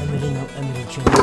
እምልኝ ነው እምልኝ ይችላል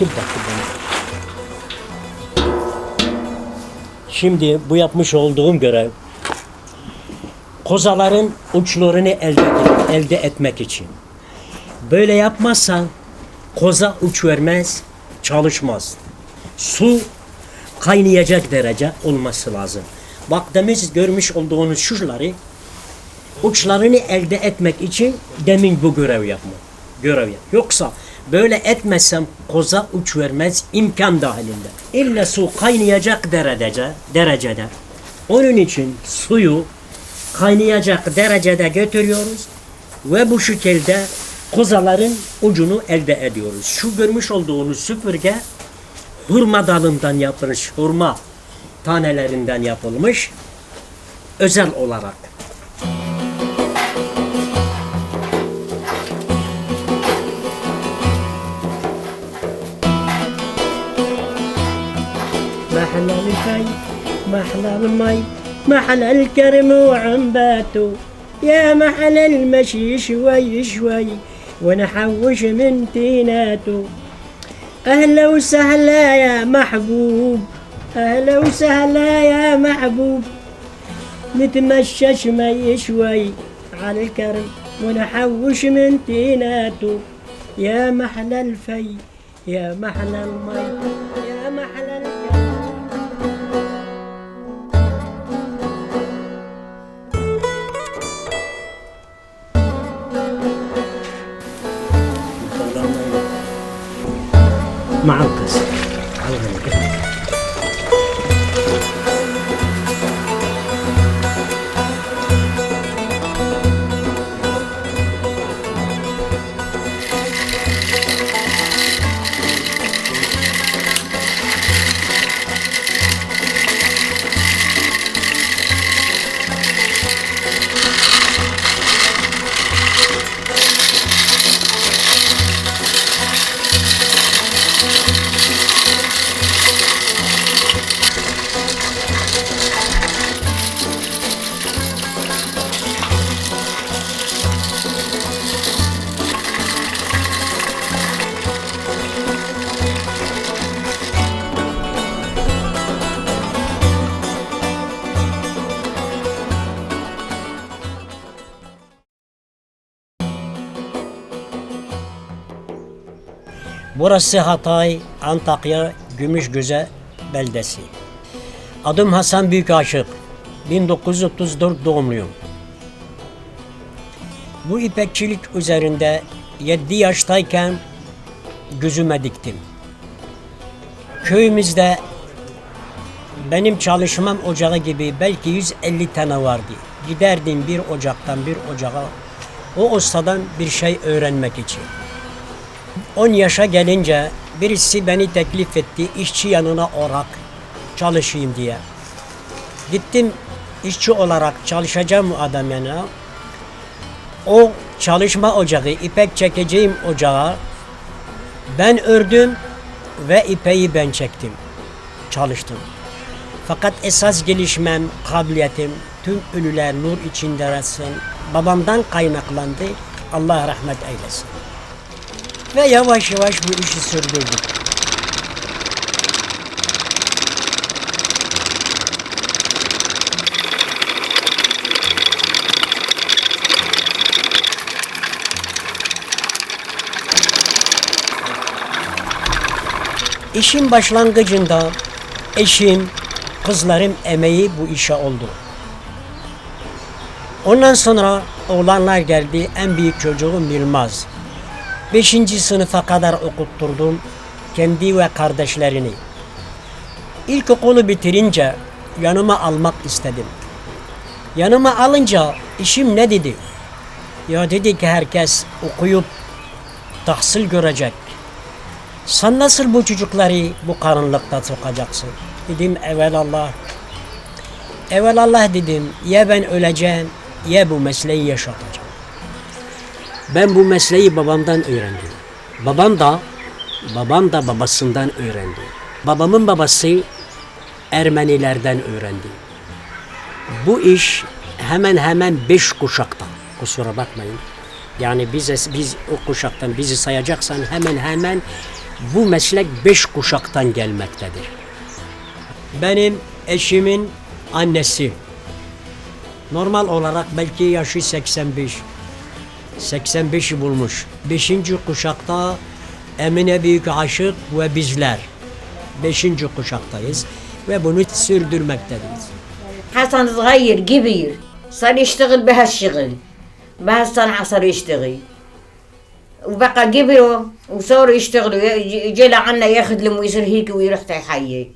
Kim baktı bana? Şimdi bu yapmış olduğum görev kozaların uçlarını elde, elde etmek için. Böyle yapmazsan koza uç vermez, çalışmaz. Su kaynayacak derece olması lazım. Bak demin görmüş olduğunuz şuşları uçlarını elde etmek için demin bu görev yapma. Görev yap. Yoksa böyle etmezsem koza uç vermez imkan dahilinde. İlla su kaynayacak derecede, derecede. Onun için suyu kaynayacak derecede götürüyoruz ve bu şekilde kozaların ucunu elde ediyoruz. Şu görmüş olduğunuz süpürge hurma dalından yapılmış, hurma tanelerinden yapılmış özel olarak. محلى الفي محلى المي محلى الكرم وعنباته يا محلى المشي شوي شوي ونحوش من تيناته أهلا وسهلا يا محبوب أهلا وسهلا يا محبوب. نتمشى شوي شوي على الكرم ونحوش من تيناته يا محلى الفي يا محلى المي Burası Hatay, Antakya, Gümüşgöze beldesi. Adım Hasan Büyükaşık. 1934 doğumluyum. Bu ipekçilik üzerinde 7 yaştayken gözüme diktim. Köyümüzde benim çalışmam ocağı gibi belki 150 tane vardı. Giderdim bir ocaktan bir ocağa o ustadan bir şey öğrenmek için. 10 yaşa gelince birisi beni teklif etti işçi yanına olarak çalışayım diye. Gittim işçi olarak çalışacağım adam yanına. O çalışma ocağı, ipek çekeceğim ocağa ben ördüm ve ipeyi ben çektim. Çalıştım. Fakat esas gelişmem, kabiliyetim, tüm ünlüler nur içinde resmen babamdan kaynaklandı. Allah rahmet eylesin. Ve yavaş yavaş bu işi sürdürdük. İşin başlangıcında eşim, kızlarım emeği bu işe oldu. Ondan sonra oğlanlar geldi. En büyük çocuğum Yılmaz. Beşinci sınıfa kadar okutturdum kendi ve kardeşlerini. İlkokulu bitirince yanıma almak istedim. Yanıma alınca işim ne dedi? Ya dedi ki herkes okuyup tahsil görecek. Sen nasıl bu çocukları bu karanlıkta sokacaksın? Dedim evelallah. Evelallah dedim ya ben öleceğim ya bu mesleği yaşatacağım. Ben bu mesleği babamdan öğrendim. Babam da babam da babasından öğrendi. Babamın babası Ermenilerden öğrendi. Bu iş hemen hemen beş kuşaktan. Kusura bakmayın. Yani biz biz o kuşaktan bizi sayacaksan hemen hemen bu meslek beş kuşaktan gelmektedir. Benim eşimin annesi normal olarak belki yaşı 85 85'i bulmuş. Beşinci kuşakta Emine Büyük Aşık ve bizler. Beşinci kuşaktayız ve bunu sürdürmekteyiz. حسن صغير كبير صار يشتغل بهالشغل بهالصنعة صار يشتغل وبقى كبروا وصاروا يشتغلوا يجي- يجي لعنا يخدم ويصير هيك ويروح يحيك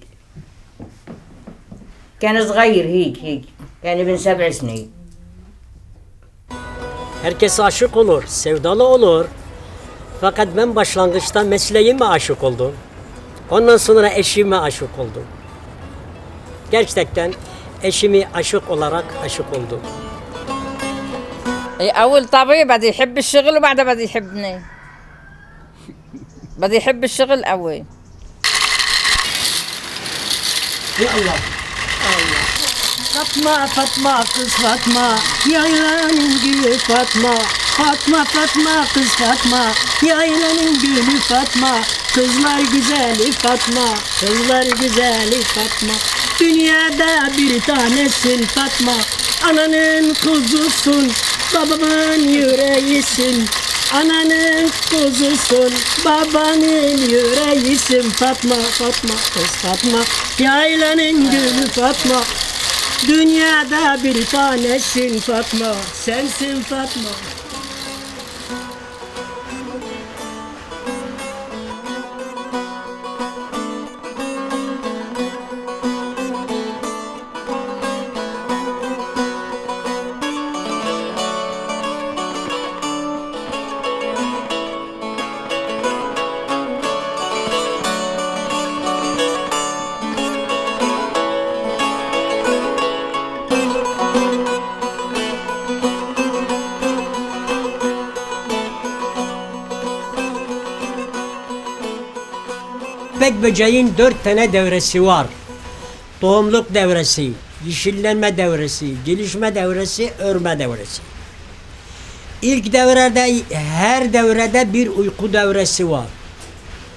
كان صغير هيك هيك كان ابن سبع سنين Herkes aşık olur, sevdalı olur. Fakat ben başlangıçta mesleğime aşık oldum. Ondan sonra eşime aşık oldum. Gerçekten eşimi aşık olarak aşık oldum. إيه، أول طبيب بده يحب الشغل وبعدها بده يحبني بده يحب الشغل أول Fatma Fatma kız Fatma. Yaylanın gülü Fatma. Fatma Fatma kız Fatma. Yaylanın gülü Fatma. Kızlar güzeli Fatma. Kızlar güzeli Fatma. Dünyada bir tanesin Fatma. Ananın kuzusun babamın yüreğisin. Ananın kuzusun babanın yüreğisin. Fatma Fatma kız Fatma. Yaylanın gülü Fatma Dünyada bir tanesin Fatma, sensin Fatma. İpek böceğin dört tane devresi var. Doğumluk devresi, yeşillenme devresi, gelişme devresi, örme devresi. İlk devrede her devrede bir uyku devresi var.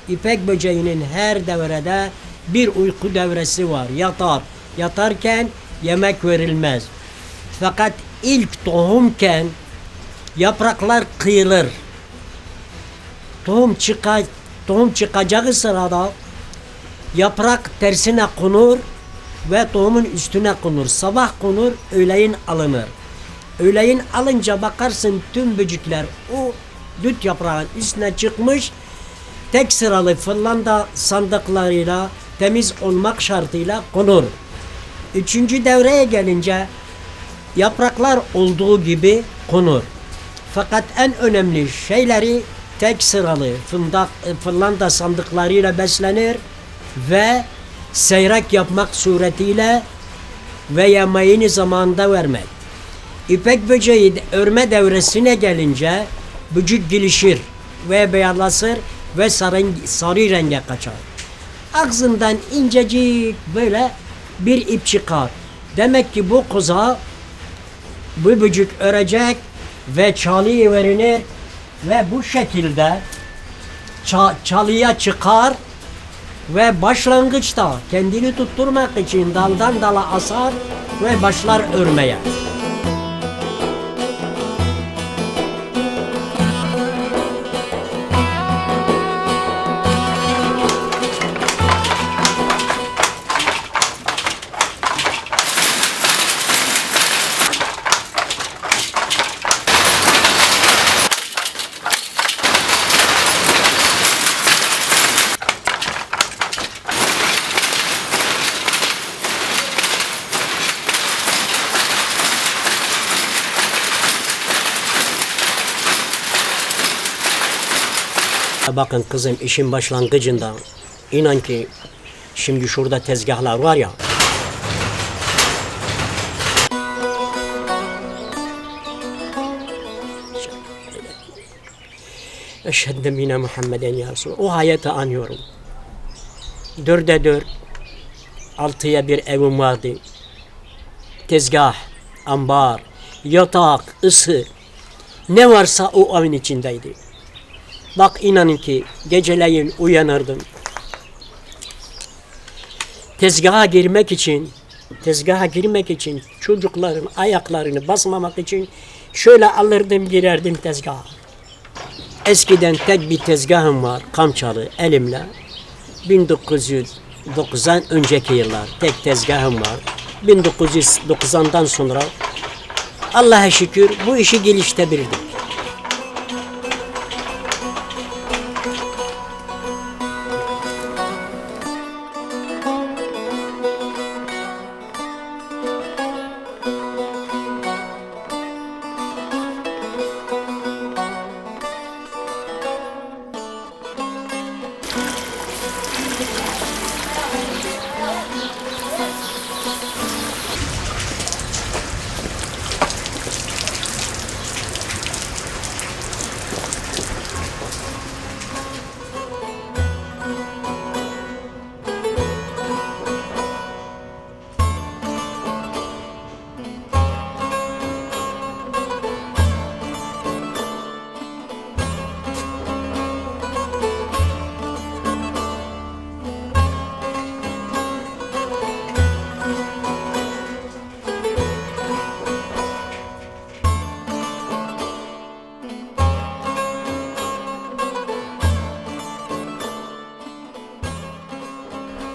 İpek böceğinin her devrede bir uyku devresi var. Yatar. Yatarken yemek verilmez. Fakat ilk tohumken yapraklar kıyılır. Tohum çıka tohum çıkacağı sırada yaprak tersine konur ve tohumun üstüne konur. Sabah konur, öğleyin alınır. Öğleyin alınca bakarsın tüm böcekler o düt yaprağın üstüne çıkmış. Tek sıralı fırlanda sandıklarıyla temiz olmak şartıyla konur. Üçüncü devreye gelince yapraklar olduğu gibi konur. Fakat en önemli şeyleri tek sıralı fındak, e, fırlanda sandıklarıyla beslenir ve seyrek yapmak suretiyle ve yemeğini zamanında vermek. İpek böceği örme devresine gelince böcek gelişir ve beyazlaşır ve sarı, sarı renge kaçar. Ağzından incecik böyle bir ip çıkar. Demek ki bu koza bu böcek örecek ve çalıyı verilir ve bu şekilde ça- çalıya çıkar ve başlangıçta kendini tutturmak için daldan dala asar ve başlar örmeye. Bakın kızım işin başlangıcında inan ki şimdi şurada tezgahlar var ya Eşhedde mine Muhammeden ya. O hayatı anıyorum. Dörde dört, altıya bir evim vardı. Tezgah, ambar, yatak, ısı. Ne varsa o evin içindeydi. Bak inanın ki geceleyin uyanırdım. Tezgaha girmek için, tezgaha girmek için çocukların ayaklarını basmamak için şöyle alırdım girerdim tezgaha. Eskiden tek bir tezgahım var kamçalı elimle. 1990 önceki yıllar tek tezgahım var. 1990'dan sonra Allah'a şükür bu işi geliştirebildik.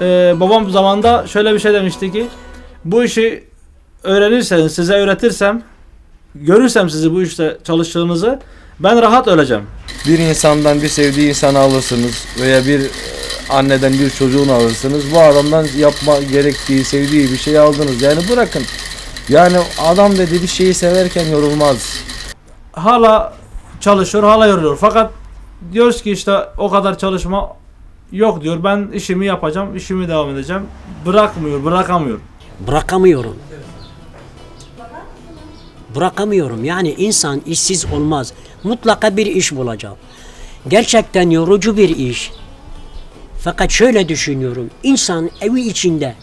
Ee, babam zamanda şöyle bir şey demişti ki bu işi öğrenirseniz size öğretirsem görürsem sizi bu işte çalıştığınızı ben rahat öleceğim. Bir insandan bir sevdiği insanı alırsınız veya bir e, anneden bir çocuğunu alırsınız. Bu adamdan yapma gerektiği, sevdiği bir şeyi aldınız. Yani bırakın. Yani adam dedi bir şeyi severken yorulmaz. Hala çalışıyor, hala yoruluyor. Fakat diyoruz ki işte o kadar çalışma yok diyor. Ben işimi yapacağım, işimi devam edeceğim. Bırakmıyor, bırakamıyor. bırakamıyorum. Bırakamıyorum. Yani insan işsiz olmaz. Mutlaka bir iş bulacak. Gerçekten yorucu bir iş. Fakat şöyle düşünüyorum. İnsan evi içinde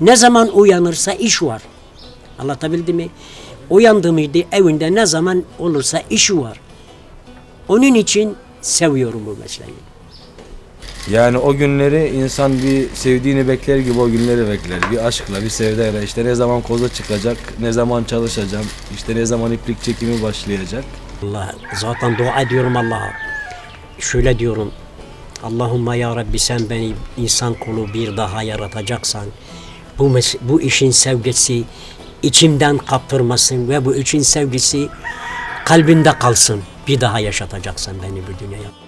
ne zaman uyanırsa iş var. Anlatabildim mi? Uyandı mıydı evinde ne zaman olursa işi var. Onun için seviyorum bu mesleği. Yani o günleri insan bir sevdiğini bekler gibi o günleri bekler. Bir aşkla, bir sevdeyle işte ne zaman koza çıkacak, ne zaman çalışacağım, işte ne zaman iplik çekimi başlayacak. Allah zaten dua ediyorum Allah'a. Şöyle diyorum. Allahumma ya Rabbi sen beni insan kulu bir daha yaratacaksan bu bu işin sevgisi içimden kaptırmasın ve bu işin sevgisi kalbinde kalsın. Bir daha yaşatacaksan beni bu dünyaya.